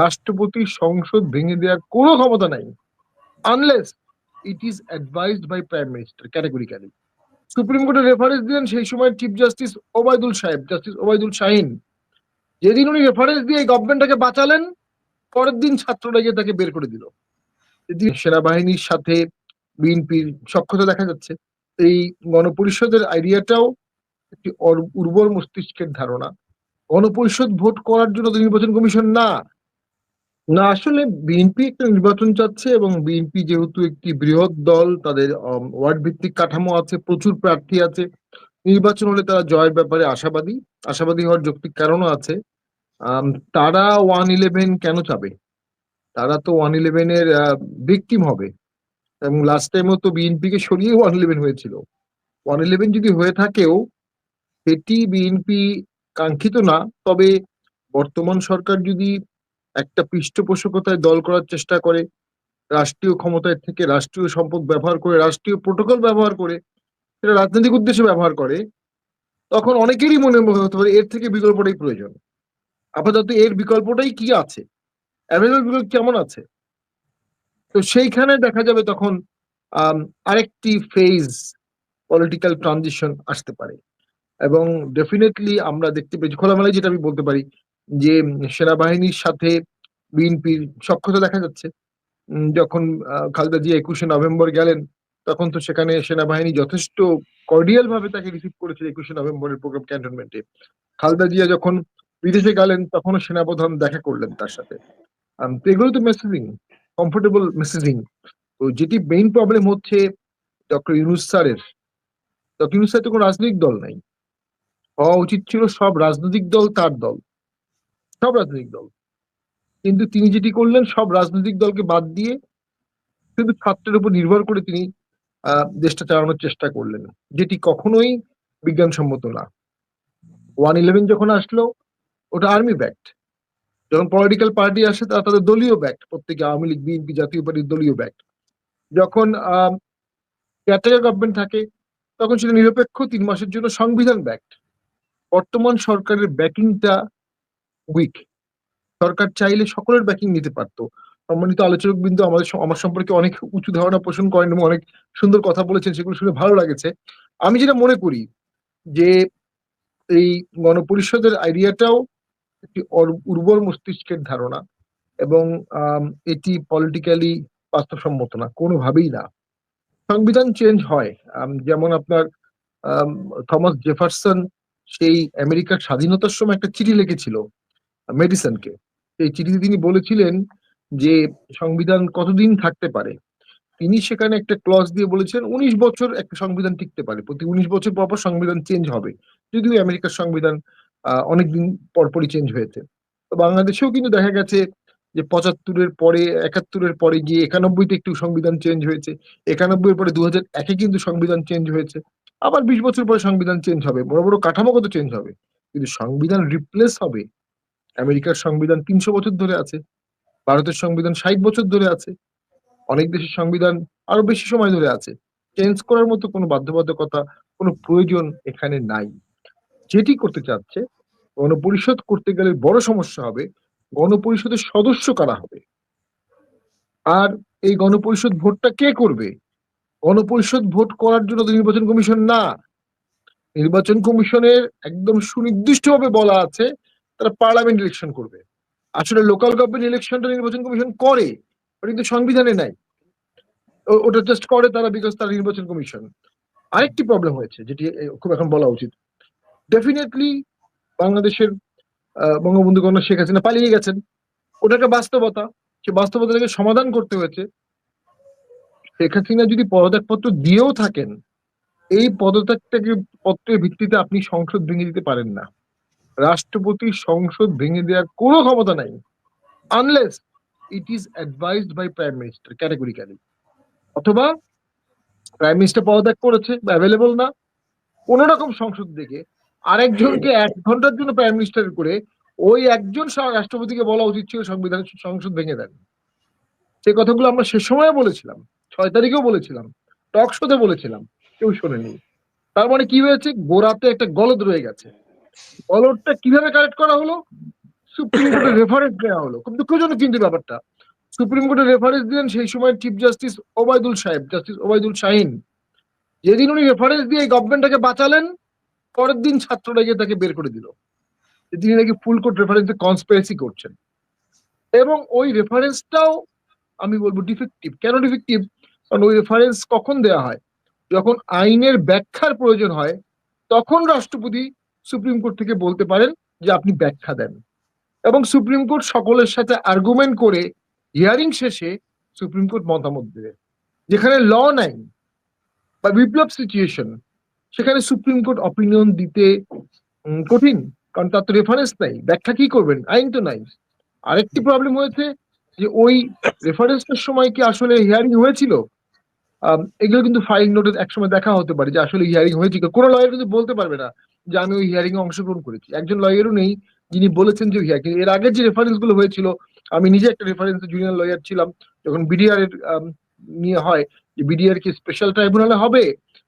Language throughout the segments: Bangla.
রাষ্ট্রপতির সংসদ ভেঙে দেওয়ার কোনো ক্ষমতা নাই unless it is advised by prime minister categorically supreme কোর্টে রেফারেন্স দিলেন সেই সময় চিফ জাস্টিস ওবায়দুল সাহেব জাস্টিস ওবায়দুল শাহিন যেদিন উনি রেফারেন্স দিয়ে গভর্নমেন্টটাকে বাঁচালেন, পরের দিন ছাত্ররা গিয়ে তাকে বের করে দিল। যেদিন সেনাবাহিনীর সাথে বিএনপির সক্ষতা দেখা যাচ্ছে। এই গণপরিষদের আইডিয়াটাও একটি উর্বর মস্তিষ্কের ধারণা। গণপরিষদ ভোট করার জন্য তো নির্বাচন কমিশন না। না, আসলে বিএনপি একটা নির্বাচন চাচ্ছে এবং বিএনপি যেহেতু একটি বৃহৎ দল, তাদের ওয়ার্ড ভিত্তিক কাঠামো আছে, প্রচুর প্রার্থী আছে, নির্বাচন হলে তারা জয়ের ব্যাপারে আশাবাদী আশাবাদী হওয়ার যৌক্তিক কারণও আছে। তারা ওয়ান ইলেভেন কেন চাবে? তারা তো ওয়ান ইলেভেনের ভিকটিম হবে। এবং লাস্ট টাইমও তো বিএনপি কে সরিয়ে ওয়ান ইলেভেন হয়েছিল। ওয়ান ইলেভেন যদি হয়ে থাকেও, সেটি বিএনপি কাঙ্ক্ষিত না, তবে বর্তমান সরকার যদি একটা পৃষ্ঠপোষকতায় দল করার চেষ্টা করে, রাষ্ট্রীয় ক্ষমতায় থেকে রাষ্ট্রীয় সম্পদ ব্যবহার করে, রাষ্ট্রীয় প্রোটোকল ব্যবহার করে, সেটা রাজনৈতিক উদ্দেশ্যে ব্যবহার করে, তখন অনেকেরই মনে হতে পারে এর থেকে বিকল্পটাই প্রয়োজন। আপাতত এর বিকল্পটাই কি আছে? অ্যাভেলেবল বিকল্প কেমন আছে? তো সেইখানে দেখা যাবে তখন আরেকটি ফেজ পলিটিক্যাল ট্রানজিশন আসতে পারে। এবং ডেফিনেটলি আমরা দেখতে পেয়েছি, খোলামেলায় যেটা আমি বলতে পারি যে সেনাবাহিনীর সাথে বিএনপির সক্ষতা দেখা যাচ্ছে যখন খালেদা জিয়া একুশে নভেম্বর গেলেন, তখন তো সেখানে সেনাবাহিনী যথেষ্ট কর্ডিয়াল ভাবে তাকে রিসিভ করেছিল একুশে নভেম্বরের প্রোগ্রাম ক্যান্টনমেন্টে খালেদা জিয়া যখন বিদেশে গেলেন, তখনও সেনাপ্রধান দেখা করলেন তার সাথে। এগুলো তো মেসেজিং কমফোর্টেবল মেসেজিং তো যেটি মেইন প্রবলেম হচ্ছে ডক্টর ইউনুস স্যারের। ডক্টর ইউনুস স্যার তো কোনো রাজনৈতিক দল নাই। হওয়া উচিত ছিল সব রাজনৈতিক দল তার দল। সব রাজনৈতিক দল। কিন্তু তিনি যেটি করলেন, সব রাজনৈতিক দলকে বাদ দিয়ে শুধু ছাত্রের উপর নির্ভর করে তিনি দেশটা চালানোর চেষ্টা করলেন, যেটি কখনোই বিজ্ঞানসম্মত না। ওয়ান ইলেভেন যখন আসলো, ওটা আর্মি ব্যাক্ট। যখন পলিটিক্যাল পার্টি আসে তারা তাদের দলীয় ব্যাক্ট, প্রত্যেকে আওয়ামী লীগ, বিএনপি জাতীয় পার্টির দলীয় ব্যাক্ট। যখন ক্যাটাগর গভর্নমেন্ট থাকে, তখন সেটা নিরপেক্ষ তিন মাসের জন্য সংবিধান ব্যাক্ট। বর্তমান সরকারের ব্যাকিংটা উইক সরকার চাইলে সকলের ব্যাকিং নিতে পারতো। সম্মানিত আলোচক বিন্দু আমাদের আমার সম্পর্কে অনেক উঁচু ধারণা পোষণ করেন এবং অনেক সুন্দর কথা বলেছেন, সেগুলো শুনে ভালো লাগেছে। আমি যেটা মনে করি যে, এই গণপরিষদের আইডিয়াটাও একটি উর্বর মস্তিষ্কের ধারণা এবং এটি পলিটিক্যালি বাস্তবসম্মত না, কোনোভাবেই না। সংবিধান চেঞ্জ হয়। যেমন আপনার থমাস জেফারসন সেই আমেরিকার স্বাধীনতার সময় একটা চিঠি লিখেছিল। মেডিসনকে। এই চিঠিতে তিনি বলেছিলেন যে সংবিধান কতদিন থাকতে পারে? তিনি সেখানে একটা ক্লজ দিয়ে বলেছেন, উনিশ বছর একটা সংবিধান টিকতে পারে। প্রতি উনিশ বছর পর সংবিধান চেঞ্জ হবে। যদিও আমেরিকার সংবিধান অনেকদিন পরপরই চেঞ্জ হয়েছে। তো বাংলাদেশেও কিন্তু দেখা গেছে যে পঁচাত্তরের পরে, একাত্তরের পরে গিয়ে একানব্বইতে একটু সংবিধান চেঞ্জ হয়েছে। একানব্বই এর পরে দু হাজার একে কিন্তু সংবিধান চেঞ্জ হয়েছে। আবার বিশ বছর পরে সংবিধান চেঞ্জ হবে। বড় বড় কাঠামোগত চেঞ্জ হবে। কিন্তু সংবিধান রিপ্লেস হবে আমেরিকার সংবিধান তিনশো বছর ধরে আছে, ভারতের সংবিধান ষাট বছর ধরে আছে, অনেক দেশের সংবিধান আরও বেশি সময় ধরে আছে। চেঞ্জ করার মতো কোনো বাধ্যবাধকতা, কোনো প্রয়োজন এখানে নাই। যেটি করতে চাচ্ছে, গণপরিষদ করতে গেলে বড় সমস্যা হবে, গণপরিষদের সদস্য কারা হবে? আর এই গণপরিষদ ভোটটা কে করবে? গণপরিষদ ভোট করার জন্য নির্বাচন কমিশন না। নির্বাচন কমিশনের একদম সুনির্দিষ্টভাবে বলা আছে তারা পার্লামেন্ট ইলেকশন করবে। আসলে লোকাল গভর্নমেন্ট ইলেকশনটা নির্বাচন কমিশন করে ওটা কিন্তু সংবিধানে নাই। ওটা জাস্ট করে তারা বিকজ তারা নির্বাচন কমিশন। আরেকটি প্রবলেম হয়েছে, যেটি খুব এখন বলা উচিত। ডেফিনেটলি বাংলাদেশের বঙ্গবন্ধু কন্যা শেখ হাসিনা পালিয়ে গেছেন। ওটা একটা বাস্তবতা, সে বাস্তবতাটাকে সমাধান করতে হয়েছে। শেখ হাসিনা যদি পদত্যাগপত্র দিয়েও থাকেন, এই পদত্যাগটাকে, পত্রের ভিত্তিতে আপনি সংসদ ভেঙে দিতে পারেন না। রাষ্ট্রপতির সংসদ ভেঙে দেওয়ার কোনো ক্ষমতা নাই unless it is advised by prime minister categorically অথবা প্রাইম মিনিস্টার পদত্যাগ করেছে বা অ্যাভেলেবল না কোন রকম সংসদ থেকে আরেকজনকে এক ঘণ্টার জন্য প্রাইম মিনিস্টার করে ওই একজন রাষ্ট্রপতিকে বলা উচিত ছিল সংবিধান সংসদ ভেঙে দেন। সে কথাগুলো আমরা সে সময় বলেছিলাম, ছয় তারিখেও বলেছিলাম টক শোতে বলেছিলাম, কেউ শোনেনি। তার মানে কি হয়েছে? গোড়াতে একটা গলদ রয়ে গেছে। গলদটা কীভাবে কারেক্ট করা হলো? সুপ্রিম কোর্টের রেফারেন্স দেওয়া হলো। খুব দুঃখজনক কিন্তু ব্যাপারটা। সুপ্রিম কোর্টের রেফারেন্স দিলেন সেই সময় চিফ জাস্টিস ওবায়দুল সাহেব জাস্টিস ওবায়দুল শাহিন যেদিন উনি রেফারেন্স দিয়ে গভর্নমেন্টটাকে বাঁচালেন, পরের দিন ছাত্ররা গিয়ে তাকে বের করে দিল। তিনি নাকি ফুল কোর্ট রেফারেন্সে কনস্পিরেসি করছেন। এবং ওই রেফারেন্সটাও আমি বলব ডিফেক্টিভ কেন ডিফেক্টিভ কারণ ওই রেফারেন্স কখন দেওয়া হয়? যখন আইনের ব্যাখ্যার প্রয়োজন হয়, তখন রাষ্ট্রপতি সুপ্রিম কোর্ট থেকে বলতে পারেন যে আপনি ব্যাখ্যা দেন। এবং সুপ্রিম কোর্ট সকলের সাথে আর্গুমেন্ট করে হিয়ারিং শেষে সুপ্রিম কোর্ট মতামত দেবে যেখানে ল নাই বা বিপ্লব সিচুয়েশন সেখানে সুপ্রিম কোর্ট অপিনিয়ন দিতে কঠিন, কারণ তার তো রেফারেন্স নাই। ব্যাখ্যা কি করবেন? আইন তো নাই। আরেকটি প্রবলেম হয়েছে যে ওই রেফারেন্সের সময় কি আসলে হিয়ারিং হয়েছিল? এগুলো কিন্তু ফাইল নোটে একসময় দেখা হতে পারে যে আসলে হিয়ারিং হয়েছিল। কোনো লয়ার কিন্তু বলতে পারবে না যে আমি ওই হিয়ারিং এ অংশগ্রহণ করেছি। একজন লয়ারও নেই, যিনি বলেছেন যে হিয়ারিং এর আগে যে রেফারেন্সগুলো হয়েছিল, আমি নিজে একটা রেফারেন্স জুনিয়র লয়ার ছিলাম, যখন বিডিআর এর নিয়ে হয়, যে বিডিআর কি স্পেশাল ট্রাইব্যুনালে হবে,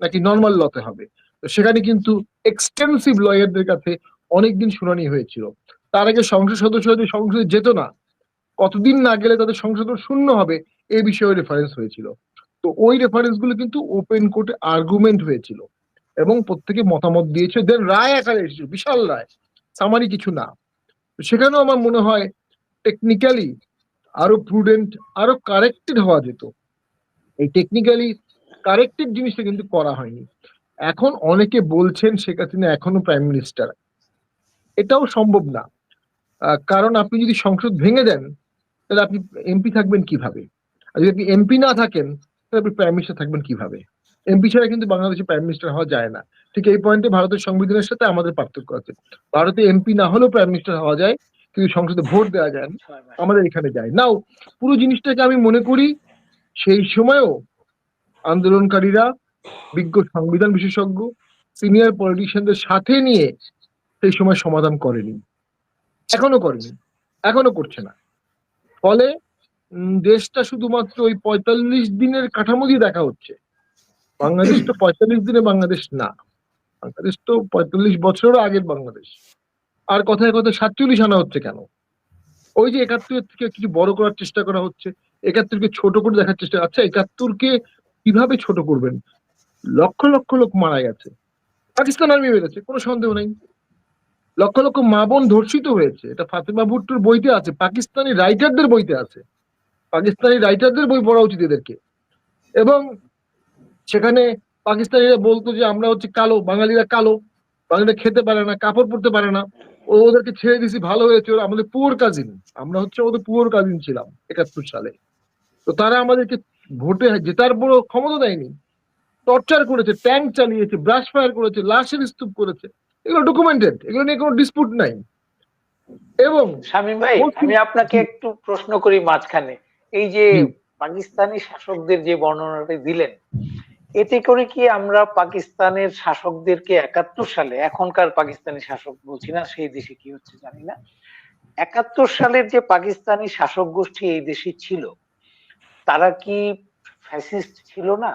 নাকি নর্মাল লতে হবে? তো সেখানে কিন্তু এক্সটেন্সিভ লয়ারদের কাছে অনেকদিন শুনানি হয়েছিল। তার আগে সংসদ সদস্য যদি সংসদে যেত না। কতদিন না গেলে তাদের সংসদ শূন্য হবে এই বিষয়ে রেফারেন্স হয়েছিল। তো ওই রেফারেন্সগুলো কিন্তু ওপেন কোর্টে আর্গুমেন্ট হয়েছিল। এবং প্রত্যেকে মতামত দিয়েছে দেন রায় আকারে এসেছিল বিশাল রায়, সামারি কিছু না। সেখানেও আমার মনে হয় টেকনিক্যালি আরও প্রুডেন্ট আরও কারেক্টেড হওয়া যেত। এই টেকনিক্যালি কারেক্টেড জিনিসটা কিন্তু করা হয়নি। এখন অনেকে বলছেন, শেখ হাসিনা এখনও প্রাইম মিনিস্টার এটাও সম্ভব না। কারণ আপনি যদি সংসদ ভেঙে দেন, তাহলে আপনি এমপি থাকবেন কীভাবে? আর যদি আপনি এমপি না থাকেন, তাহলে আপনি প্রাইম মিনিস্টার থাকবেন কীভাবে? এমপি ছাড়া কিন্তু বাংলাদেশে প্রাইম মিনিস্টার হওয়া যায় না। ঠিক এই পয়েন্টে ভারতের সংবিধানের সাথে আমাদের পার্থক্য আছে। ভারতে এমপি না হলেও প্রাইম মিনিস্টার হওয়া যায় কিন্তু সংসদে ভোট দেওয়া যায় না। আমাদের এখানে যায়। নাও পুরো জিনিসটাকে আমি মনে করি সেই সময়ও আন্দোলনকারীরা বিজ্ঞ সংবিধান বিশেষজ্ঞ সিনিয়র পলিটিশিয়ানদের সাথে নিয়ে সেই সময় সমাধান করেনি। এখনও করেনি। এখনও করছে না। ফলে উম, দেশটা শুধুমাত্র ওই পঁয়তাল্লিশ দিনের কাঠামো দিয়ে দেখা হচ্ছে। বাংলাদেশ তো পঁয়তাল্লিশ দিনে বাংলাদেশ না। বাংলাদেশ তো পঁয়তাল্লিশ বছরেরও আগের বাংলাদেশ। আর কথায় কথায় সাতচল্লিশ আনা হচ্ছে কেন? ওই যে একাত্তরের থেকে কিছু বড় করার চেষ্টা করা হচ্ছে, একাত্তরকে ছোট করে দেখার চেষ্টা আচ্ছা একাত্তরকে কীভাবে ছোট করবেন? লক্ষ লক্ষ লোক মারা গেছে। পাকিস্তান আর্মি মেরেছে, কোনো সন্দেহ নেই। লক্ষ লক্ষ মা বোন ধর্ষিত হয়েছে। এটা ফাতেমা ভুট্টোর বইতে আছে, পাকিস্তানি রাইটারদের বইতে আছে। পাকিস্তানি রাইটারদের বই পড়া উচিত এদেরকে। এবং সেখানে পাকিস্তানিরা বলতো যে আমরা হচ্ছে কালো বাঙালিরা কালো বাঙালিরা খেতে পারে না কাপড় পরতে পারে না। ও ওদেরকে ছেড়ে দিছি ভালো হয়েছে। ওরা আমাদের পুয়ার কাজিন আমরা হচ্ছে ওদের পুয়ার কাজিন ছিলাম একাত্তর সালে। তো তারা আমাদেরকে ভোটে জেতার বড় ক্ষমতা দেয়নি। টর্চার করেছে ট্যাঙ্ক চালিয়েছে ব্রাশ ফায়ার করেছে লাশের স্তূপ করেছে। এগুলো ডকুমেন্টেড এগুলো নিয়ে কোনো ডিসপুট নাই। এবং শামীম ভাই আমি আপনাকে একটু প্রশ্ন করি মাঝখানে। এই যে পাকিস্তানি শাসকদের যে বর্ণনাটা দিলেন এতে করে কি আমরা পাকিস্তানের শাসকদেরকে একাত্তর সালে এখনকার পাকিস্তানি শাসক বলছি না সেই দেশে কি হচ্ছে জানি না একাত্তর সালের যে পাকিস্তানি শাসক গোষ্ঠী এই দেশে ছিল তারা কি ফ্যাসিস্ট ছিল না?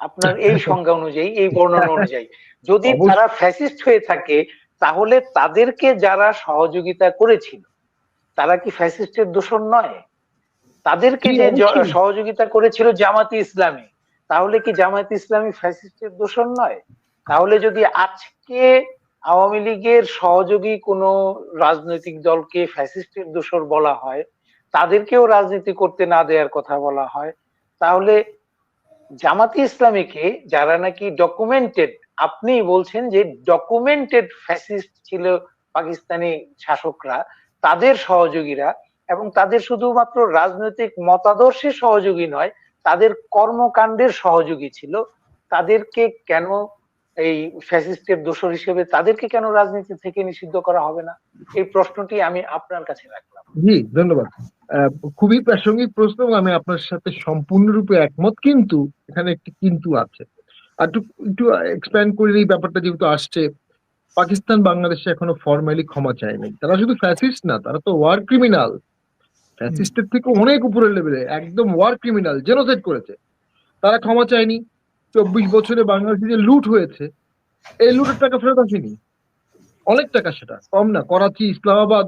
আপনার এই সংজ্ঞা অনুযায়ী এই বর্ণনা অনুযায়ী। যদি তারা ফ্যাসিস্ট হয়ে থাকে তাহলে তাদেরকে যারা সহযোগিতা করেছিল তারা কি ফ্যাসিস্টের দোষর নয়? তাদেরকে যে সহযোগিতা করেছিল জামাতি ইসলামী তাহলে কি জামায়াত ইসলামী ফ্যাসিস্টের দোষণ নয়? তাহলে যদি আজকে আওয়ামী লীগের সহযোগী কোনো রাজনৈতিক দলকে ফ্যাসিস্টের দোষর বলা হয়, তাদেরকেও রাজনীতি করতে না দেওয়ার কথা বলা হয়, তাহলে জামাতি ইসলামীকে যারা নাকি ডকুমেন্টেড আপনি বলছেন যে ডকুমেন্টেড ফ্যাসিস্ট ছিল পাকিস্তানি শাসকরা, তাদের সহযোগীরা এবং তাদের শুধুমাত্র রাজনৈতিক মতাদর্শে সহযোগী নয় তাদের কর্মকাণ্ডের সহযোগী ছিল। তাদেরকে কেন এই ফ্যাসিস্টের দোষর হিসেবে তাদেরকে কেন রাজনীতি থেকে নিষিদ্ধ করা হবে না? এই প্রশ্নটি আমি আপনার কাছে রাখলাম। জি, ধন্যবাদ। খুবই প্রাসঙ্গিক প্রশ্ন আমি আপনার সাথে সম্পূর্ণরূপে একমত, কিন্তু এখানে একটি কিন্তু আছে। আর একটু এক্সপ্যান্ড করে এই ব্যাপারটা যেহেতু আসছে। পাকিস্তান বাংলাদেশে এখনও ফর্মালি ক্ষমা চায়নি তারা শুধু ফ্যাসিস্ট না, তারা তো ওয়ার ক্রিমিনাল ফ্যাসিস্টের থেকে অনেক উপরের লেভেলে একদম ওয়ার ক্রিমিনাল জেনোসাইড করেছে। তারা ক্ষমা চায়নি। চব্বিশ বছরে বাংলাদেশে যে লুট হয়েছে, এই লুটের টাকা ফেরত আসেনি। অনেক টাকা সেটা, কম না। করাচি, ইসলামাবাদ,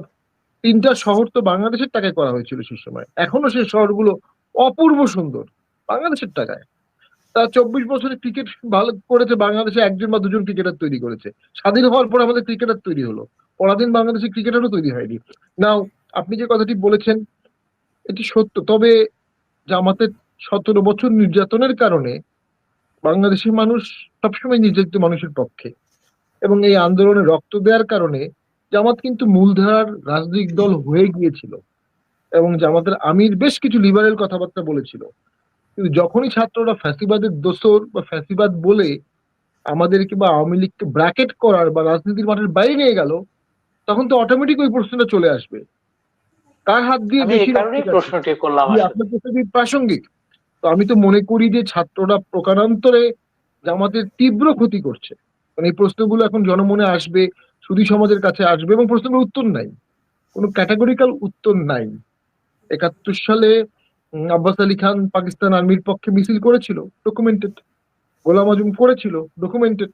তিনটা শহর তো বাংলাদেশের টাকায় করা হয়েছিল সেই সময়। এখনও সেই শহরগুলো অপূর্ব সুন্দর, বাংলাদেশের টাকায়। তা চব্বিশ বছরে ক্রিকেট ভালো করেছে, বাংলাদেশে একজন বা দুজন ক্রিকেটার তৈরি করেছে। স্বাধীন হওয়ার পর আমাদের ক্রিকেটার তৈরি হলো। পরাধীন বাংলাদেশে ক্রিকেটারও তৈরি হয়নি। নাও আপনি যে কথাটি বলেছেন এটি সত্য। তবে জামাতের সতেরো বছর নির্যাতনের কারণে বাংলাদেশের মানুষ সবসময় নির্যাতিত মানুষের পক্ষে। এবং এই আন্দোলনে রক্ত দেওয়ার কারণে জামাত কিন্তু মূলধারার রাজনৈতিক দল হয়ে গিয়েছিল। এবং জামাতের আমির বেশ কিছু লিবারেল কথাবার্তা বলেছিল। কিন্তু যখনই ছাত্ররা ফ্যাসিবাদের দোসর বা ফ্যাসিবাদ বলে আমাদেরকে বা আওয়ামী লীগকে ব্র্যাকেট করার বা রাজনীতির মাঠের বাইরে নিয়ে গেল, তখন তো অটোমেটিক ওই প্রশ্নটা চলে আসবে। কার হাত দিয়ে বেশি? প্রশ্নটি করলাম আপনার প্রশ্নটি প্রাসঙ্গিক। তো আমি তো মনে করি যে ছাত্ররা প্রকারান্তরে জামাতের তীব্র ক্ষতি করছে। মানে এই প্রশ্নগুলো এখন জনমনে আসবে সুদী সমাজের কাছে আসবে এবং প্রশ্নগুলোর উত্তর নাই। কোনো ক্যাটাগরিক্যাল উত্তর নাই। একাত্তর সালে আব্বাস আলী খান পাকিস্তান আর্মির পক্ষে মিছিল করেছিল ডকুমেন্টেড গোলাম আজম করেছিল ডকুমেন্টেড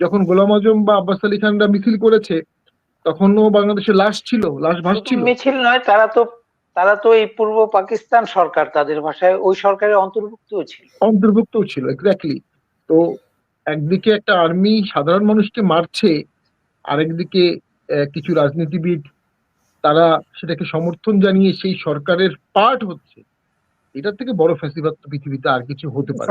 যখন গোলাম আজম বা আব্বাস আলী খানরা মিছিল করেছে তখনও বাংলাদেশে লাশ ছিল লাশ ভাসছিল মিছিল নয় তারা তো তারা তো এই পূর্ব পাকিস্তান সরকার তাদের ভাষায় ওই সরকারের অন্তর্ভুক্ত ছিল। অন্তর্ভুক্ত ছিল এক্স্যাক্টলি তো একদিকে একটা আর্মি সাধারণ মানুষকে মারছে আরেকদিকে কিছু রাজনীতিবিদ তারা সেটাকে সমর্থন জানিয়ে সেই সরকারের পার্ট হচ্ছে। এটার থেকে বড় ফ্যাসিবাদ পৃথিবীতে আর কিছু হতে পারে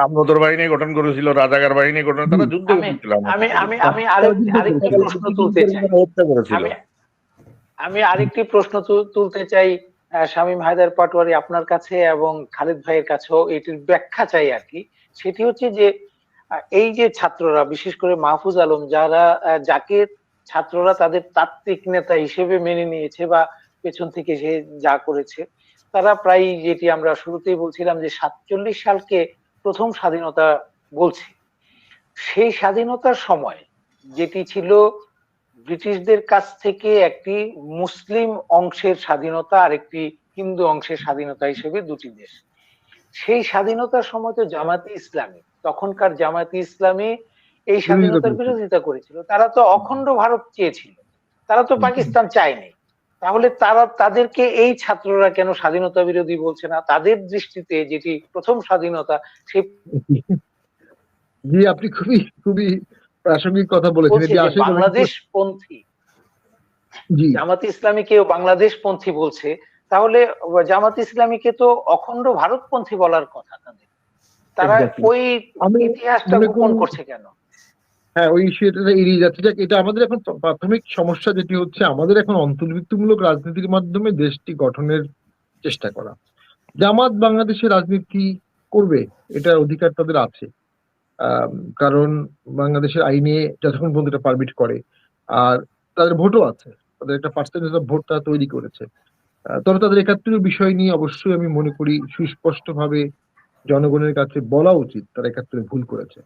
আমনদর বাহিনী গঠন করেছিল রাজাকার বাহিনী গঠন তারা যুদ্ধ আমি- করেছিল আমি আমি আমি আরেকটি প্রশ্ন তুলতে চাই। আমি আরেকটি প্রশ্ন তুলতে চাই শামীম হায়দার পাটোয়ারি আপনার কাছে এবং খালিদ ভাইয়ের কাছেও এটির ব্যাখ্যা চাই আর কি। সেটি হচ্ছে যে এই যে ছাত্ররা বিশেষ করে মাহফুজ আলম যারা যাকে ছাত্ররা তাদের তাত্ত্বিক নেতা হিসেবে মেনে নিয়েছে বা পেছন থেকে সে যা করেছে তারা প্রায় যেটি আমরা শুরুতেই বলছিলাম যে সাতচল্লিশ সালকে প্রথম স্বাধীনতা বলছে। সেই স্বাধীনতার সময় যেটি ছিল ব্রিটিশদের কাছ থেকে একটি মুসলিম অংশের স্বাধীনতা আর একটি হিন্দু অংশের স্বাধীনতা হিসেবে দুটি দেশ। সেই স্বাধীনতার সময় তো জামাতে ইসলামী তখনকার জামাতে ইসলামী এই স্বাধীনতার বিরোধিতা করেছিল। তারা তো অখণ্ড ভারত চেয়েছিল। তারা তো পাকিস্তান চায়নি। তাহলে তারা তাদেরকে এই ছাত্ররা কেন স্বাধীনতা বিরোধী বলছে না? তাদের দৃষ্টিতে যেটি প্রথম স্বাধীনতা সেই জি আপনি খুবই খুবই প্রাসঙ্গিক কথা বলেছেন। এটি আসলে বাংলাদেশ পন্থী। জামাত ইসলামীকেও বাংলাদেশ পন্থী বলছে তাহলে জামাত ইসলামীকে তো অখণ্ড ভারতপন্থী বলার কথা তাদের তারা ওই ইতিহাসটা গোপন করছে কেন? হ্যাঁ ওই সেটা এড়িয়ে যাচ্ছে। যাক, এটা আমাদের এখন প্রাথমিক সমস্যা যেটি হচ্ছে আমাদের এখন অন্তর্ভুক্তিমূলক রাজনীতির মাধ্যমে দেশটি গঠনের চেষ্টা করা। জামাত বাংলাদেশে রাজনীতি করবে, এটার অধিকার তাদের আছে। কারণ বাংলাদেশের আইনে যতক্ষণ পর্যন্ত এটা পারমিট করে, আর তাদের ভোটও আছে। তাদের একটা পার্সেন্টেজ অফ ভোট তারা তৈরি করেছে। তবে তাদের একাত্তরের বিষয় নিয়ে অবশ্যই আমি মনে করি সুস্পষ্টভাবে জনগণের কাছে বলা উচিত, তারা একাত্তরে ভুল করেছে।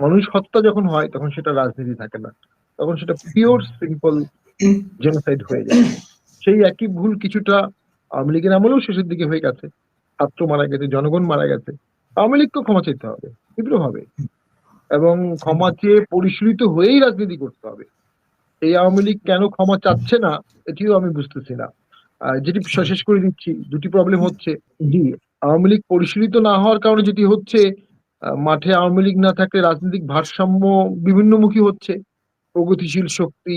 মানুষ হত্যা যখন হয় তখন সেটা রাজনীতি থাকে না। তখন সেটা পিওর সিম্পল জেনোসাইড হয়ে যায়। সেই একই ভুল কিছুটা আওয়ামী লীগের আমলেও শেষের দিকে হয়ে গেছে। ছাত্র মারা গেছে জনগণ মারা গেছে। আওয়ামী লীগকেও ক্ষমা চাইতে হবে তীব্রভাবে। এবং ক্ষমা চেয়ে পরিশীলিত হয়েই রাজনীতি করতে হবে। এই আওয়ামী লীগ কেন ক্ষমা চাচ্ছে না এটিও আমি বুঝতেছি না। যেটি শেষ করে দিচ্ছি দুটি প্রবলেম হচ্ছে। জি। আওয়ামী লীগ পরিশীলিত না হওয়ার কারণে যেটি হচ্ছে মাঠে আওয়ামী লীগ না থাকলে রাজনৈতিক ভারসাম্য বিভিন্নমুখী হচ্ছে। প্রগতিশীল শক্তি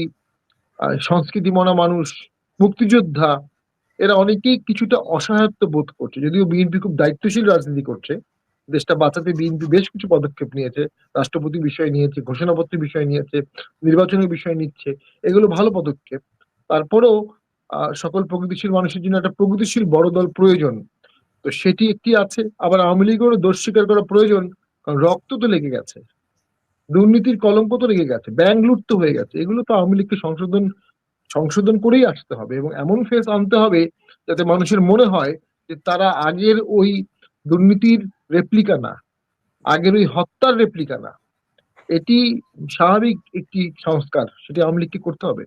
সংস্কৃতি মনা মানুষ, মুক্তিযোদ্ধা, এরা অনেকেই কিছুটা অসহায়ত্ব বোধ করছে। যদিও বিএনপি খুব দায়িত্বশীল রাজনীতি করছে, দেশটা বাঁচাতে বিএনপি বেশ কিছু পদক্ষেপ নিয়েছে, রাষ্ট্রপতি বিষয় নিয়েছে, ঘোষণাপত্র বিষয় নিয়েছে নির্বাচনের বিষয় নিচ্ছে, এগুলো ভালো পদক্ষেপ। তারপরেও সকল প্রগতিশীল মানুষের জন্য একটা প্রগতিশীল বড় দল প্রয়োজন। তো সেটি একটি আছে। আবার আওয়ামী লীগেরও দোষ স্বীকার করা প্রয়োজন, কারণ রক্ত তো লেগে গেছে। দুর্নীতির কলঙ্ক তো লেগে গেছে ব্যাংক তো হয়ে গেছে। এগুলো তো আওয়ামী লীগকে সংশোধন সংশোধন করেই আসতে হবে এবং এমন ফেস আনতে হবে যাতে মানুষের মনে হয় যে তারা আগের ওই দুর্নীতির রেপ্লিকা না, আগের ওই হত্যার রেপ্লিকা না। এটি স্বাভাবিক একটি সংস্কার, সেটি আওয়ামী লীগকে করতে হবে।